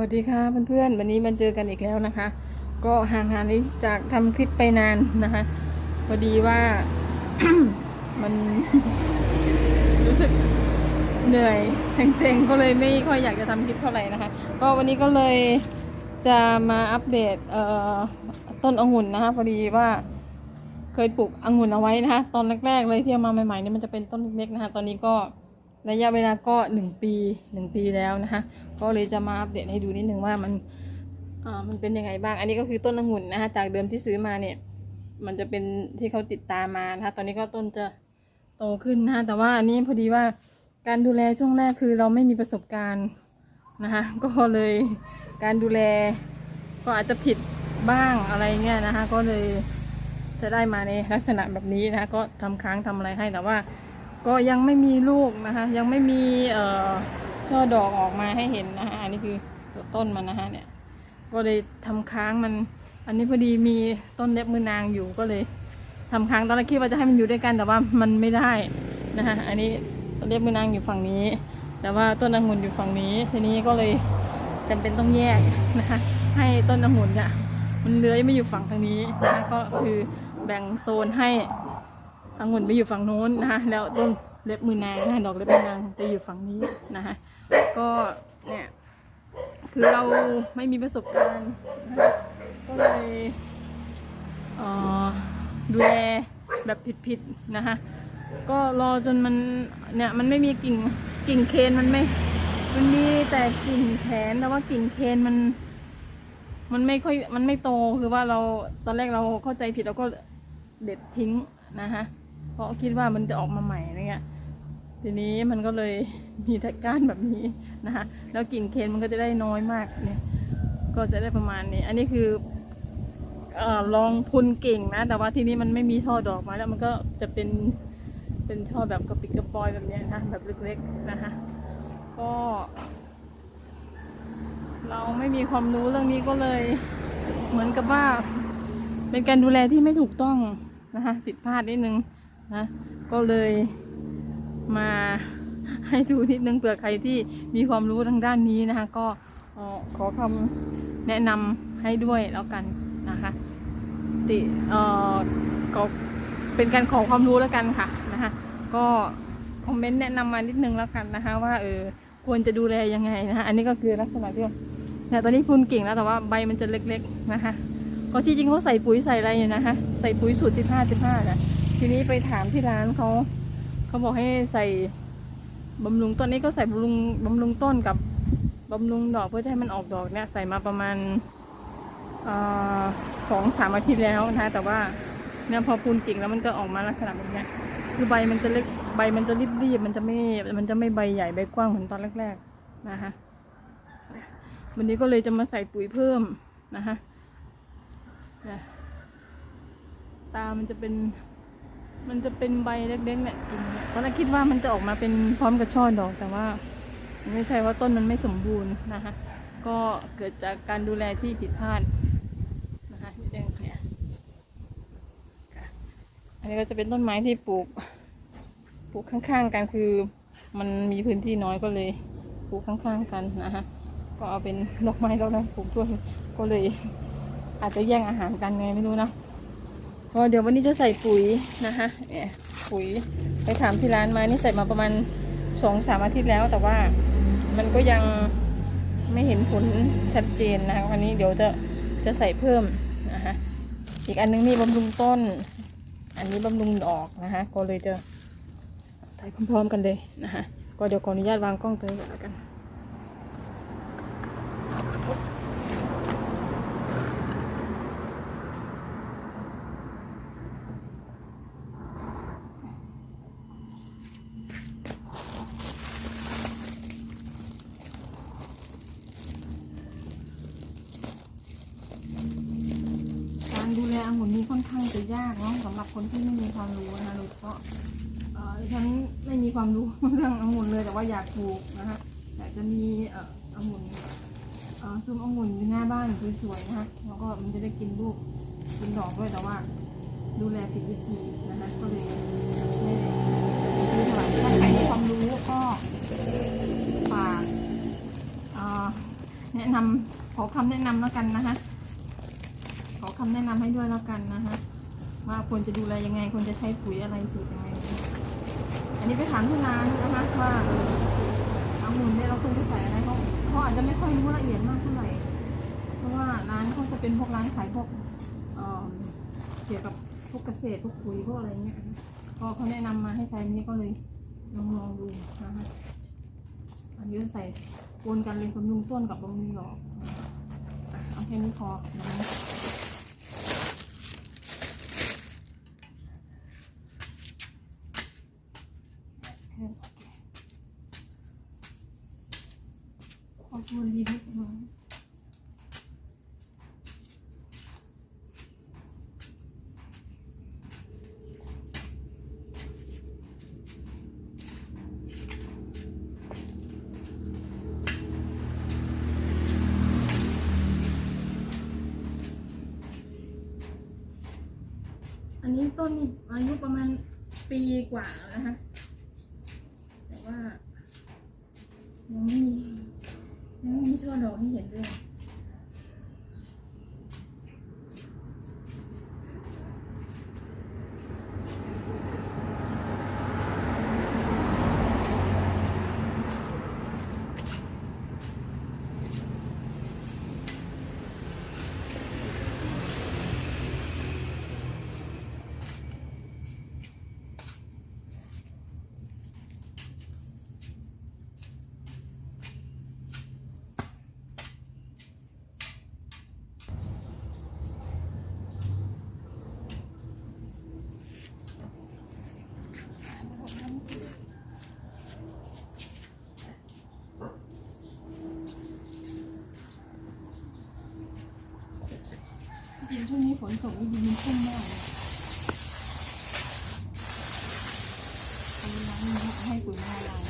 วัสดีค่ะเพื่อนๆวันนี้มาเจอกันอีกแล้วนะคะ ก็ห่างหายจากทำคลิปไปนานนะคะพอดีว่ามัน รู้สึกเหนื่อยเซ็งๆก็เลยไม่ค่อยอยากจะทำคลิปเท่าไหร่นะคะ ก็วันนี้ก็เลยจะมาอัปเดตเอ่อต้นองุ่นนะคะพอดีว่าเคยปลูกองุ่นเอาไว้นะคะ ตอนแรกๆเลยที่เอามาใหม่ๆนี่มันจะเป็นต้นเล็กๆนะคะ ตอนนี้ก็ ระยะเวลาก็หนึ่งปีหนึ่งปีแล้วนะคะ ก็เลยจะมาอัปเดตให้ดูนิดนึงว่ามันอ่ามันเป็นยังไงบ้าง อันนี้ก็คือต้นองุ่นนะคะจากเดิมที่ซื้อมาเนี่ย มันจะเป็นที่เขาติดตามมานะคะ ตอนนี้ก็ต้นจะโตขึ้นนะคะแต่ว่าอันนี้พอดีว่าการดูแลช่วงแรกคือเราไม่มีประสบการณ์นะคะ ก็เลยการดูแลก็อาจจะผิดบ้างอะไรเงี้ยนะคะ ก็เลยจะได้มาในลักษณะแบบนี้นะคะ ก็ทำค้างทำอะไรให้แต่ว่า ก็ยังไม่มีลูกนะคะ ยังไม่มีเอ่อช่อดอกออกมาให้เห็นนะคะอันนี้คือตัวต้นมันนะคะเนี่ยก็เลยทำค้างมัน อันนี้พอดีมีต้นเล็บมือนางอยู่ก็เลยทำค้างตอนแรกคิดว่าจะให้มันอยู่ด้วยกันแต่ว่ามันไม่ได้นะคะอันนี้ต้นเล็บมือนางอยู่ฝั่งนี้ แต่ว่าต้นองุ่นอยู่ฝั่งนี้ ทีนี้ก็เลยจำเป็นต้องแยกนะคะให้ต้นองุ่นเนี่ยมันเลื้อยไม่อยู่ฝั่งทางนี้นะคะก็คือแบ่งโซนให้ องุ่นไปอยู่ฝั่งโน้นนะคะแล้วต้นเล็บมือนางนะคะดอกเล็บมือนางจะอยู่ฝั่งนี้นะคะก็เนี่ยคือเราไม่มีประสบการณ์ก็เลยดูแลแบบผิดๆนะคะก็รอจนมันเนี่ยมันไม่มีกิ่งกิ่งเคนมันไม่ มันมีแต่กิ่งแขนแต่ว่ากิ่งเคนมันมันไม่ค่อยมันไม่โตคือว่าเราตอนแรกเราเข้าใจผิดเราก็เด็ดทิ้งนะคะ เพราะคิดว่ามันจะออกมาใหม่อะไรเงี้ยทีนี้มันก็เลยมีแต่ก้านแบบนี้นะคะแล้วกิ่งเคนมันก็จะได้น้อยมากเนี่ย ก็จะได้ประมาณนี้ อันนี้คืออลองทุนเก่งนะ แต่ว่าทีนี้มันไม่มีช่อดอกมาแล้วมันก็จะเป็นเป็นช่อแบบกระปิดกระปอยแบบนี้นะคะแบบเล็กๆนะคะก็ เราไม่มีความรู้เรื่องนี้ก็เลย เหมือนกับว่า เป็นการดูแลที่ไม่ถูกต้องนะคะผิดพลาดนิดนึง นะก็เลยมาให้ดูนิดนึงเผื่อใครที่มีความรู้ทางด้านนี้นะคะ ก็ขอคำแนะนำให้ด้วยแล้วกันนะคะ ติเออก็เป็นการขอความรู้แล้วกันค่ะนะคะ ก็คอมเมนต์แนะนำมานิดนึงแล้วกันนะคะ ว่าเออควรจะดูแลยังไงนะคะอันนี้ก็คือลักษณะที่ว่าเนี่ยตอนนี้พูนเก่งแล้วแต่ว่าใบมันจะเล็กๆนะคะ ก็ที่จริงเขาใส่ปุ๋ยใส่อะไรอยู่นะคะ ใส่ปุ๋ยสูตรสิบห้าสิบห้านะ ทีนี้ไปถามที่ร้านเขาเขาบอกให้ใส่บำรุงต้นนี้ก็ใส่บำรุงบำรุงต้นกับบำรุงดอกเพื่อให้มันออกดอกเนี่ยใส่มาประมาณสองสามอาทิตย์แล้วนะคะแต่ว่าเนี่ยพอปูนกิ่งแล้วมันก็ออกมาลักษณะแบบนี้คือใบมันจะเล็กใบมันจะรีบๆมันจะไม่มันจะไม่ใบใหญ่ใบกว้างเหมือนตอนแรก ๆนะคะวันนี้ก็เลยจะมาใส่ปุ๋ยเพิ่มนะคะนี่ตามันจะเป็น มันจะเป็นใบเล็กๆเนี่ยกิ่งเนี่ยตอนแรกคิดว่ามันจะออกมาเป็นพร้อมกับช่อดอกแต่ว่าไม่ใช่ว่าต้นมันไม่สมบูรณ์นะคะ ก็เกิดจากการดูแลที่ผิดพลาดนะคะนิดนึงเนี่ยอันนี้ก็จะเป็นต้นไม้ที่ปลูก ปลูกข้างๆกันคือ มันมีพื้นที่น้อยก็เลยปลูกข้างๆกันนะคะก็เอาเป็นดอกไม้แล้วนะปลูกทั่วก็เลย อาจจะแย่งอาหารกันไงไม่รู้นะ ก็เดี๋ยววันนี้จะใส่ปุ๋ยนะคะเนี่ยปุ๋ยไปถามที่ร้านมานี่ใส่มาประมาณสองสามอาทิตย์แล้ว แต่ว่ามันก็ยังไม่เห็นผลชัดเจนนะคะวันนี้เดี๋ยวจะจะใส่เพิ่มนะคะอีกอันนึงนี่บำรุงต้น อันนี้บำรุงดอกนะคะก็เลยจะใส่พร้อมๆกันเลยนะคะก็เดี๋ยวขออนุญาตวางกล้องตัวนี้ก่อนแล้วกัน การดูแลองุ่นนี้ ค่อนข้างจะยากเนาะสำหรับคนที่ไม่มีความรู้นะโดยเฉพาะดิฉันไม่มีความรู้เรื่ององุ่นเลยแต่ว่าอยากปลูกนะคะอยากจะมีอองุ่นซุ้มองุ่นอยู่หน้าบ้านสวยๆนะคะแล้วก็มันจะได้กินลูกกินดอกด้วยแต่ว่าดูแลผิดวิธีนะคะก็เลยไม่ได้ด้เท่าไหร่ถ้าใครมีความรู้ก็ฝากแนะนำขอคำแนะนำแล้วกันนะคะำแนะนำให้ด้วยแล้วกันนะคะว่าควรจะดูแลยังไงควรจะใช้ปุ๋ยอะไรสูตรยังไง อันนี้ไปถามที่ร้านนะคะว่าเอาหมุนเนี่ยเราควรจะใส่อะไรเขาเขาอาจจะไม่ค่อยรู้ละเอียดมากเท่าไหร่เพราะว่าร้านเขาจะเป็นพวกร้านขายพวกเกี่ยวกับพวกเกษตรพวกปุ๋ยพวกอะไรเงี้ยพอเขาแนะนำมาให้ใช้นี้ก็เลยลองลองดูนะคะอันนี้จะใส่ปนกันเลยบำรุงต้นกับบำรุงดอกเอาแค่นี้พอนะ อบคุณดีมากอันนี้ต้นนี่อายุประมาณปีกว่าแล้วนะคะ แต่ว่ายังไม่มียังไม่มีช่อดอกให้เห็นด้วย ช่วงนี้ฝนตกไม่ดินมันชุ่มมากเลยเอาล้างให้ปุ๋ยละลาย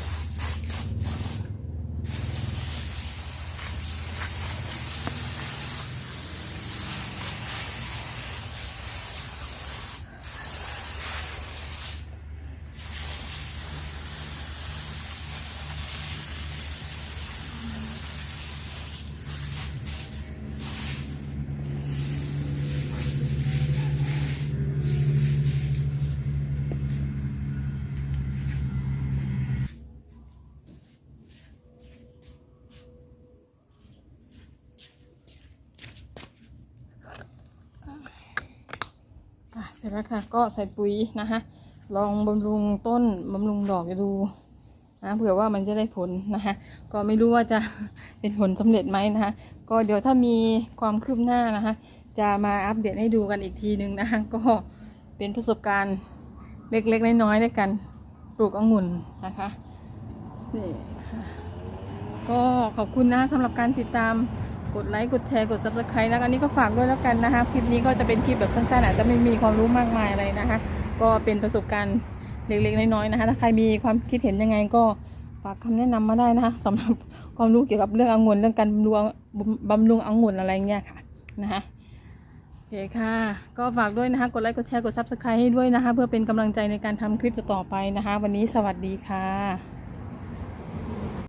อะเส ร็จแล้วค่ะ ก็ใส่ปุ๋ยนะคะ ลองบำรุงต้นบำรุงดอกดูนะเผื่อว่ามันจะได้ผลนะคะ ก็ไม่รู้ว่าจะเป็นผลสำเร็จไหมนะคะ ก็เดี๋ยวถ้ามีความคืบหน้านะคะ จะมาอัปเดตให้ดูกันอีกทีนึงนะคะก็เป็นประสบการณ์เล็กๆน้อยๆด้วยกันปลูกองุ่นนะคะนี่ค่ะก็ขอบคุณนะคะสำหรับการติดตาม กดไลค์กดแชร์กด subscribe แล้วอันนี้ก็ฝากด้วยแล้วกันนะคะคลิปนี้ก็จะเป็นคลิปแบบสั้นๆอาจจะไม่มีความรู้มากมายอะไรนะคะ ก็เป็นประสบการณ์เล็กๆน้อยๆนะคะ ถ้าใครมีความคิดเห็นยังไงก็ฝากคำแนะนำมาได้นะคะสำหรับความรู้เกี่ยวกับเรื่ององุ่นเรื่องการบำรุงบำรุงองุ่นอะไรเงี้ยค่ะนะคะโอเคค่ะ ก็ฝากด้วยนะคะกดไลค์กดแชร์กด subscribe ให้ด้วยนะคะ เพื่อเป็นกำลังใจในการทำคลิปต่อไปนะคะ วันนี้สวัสดีค่ะ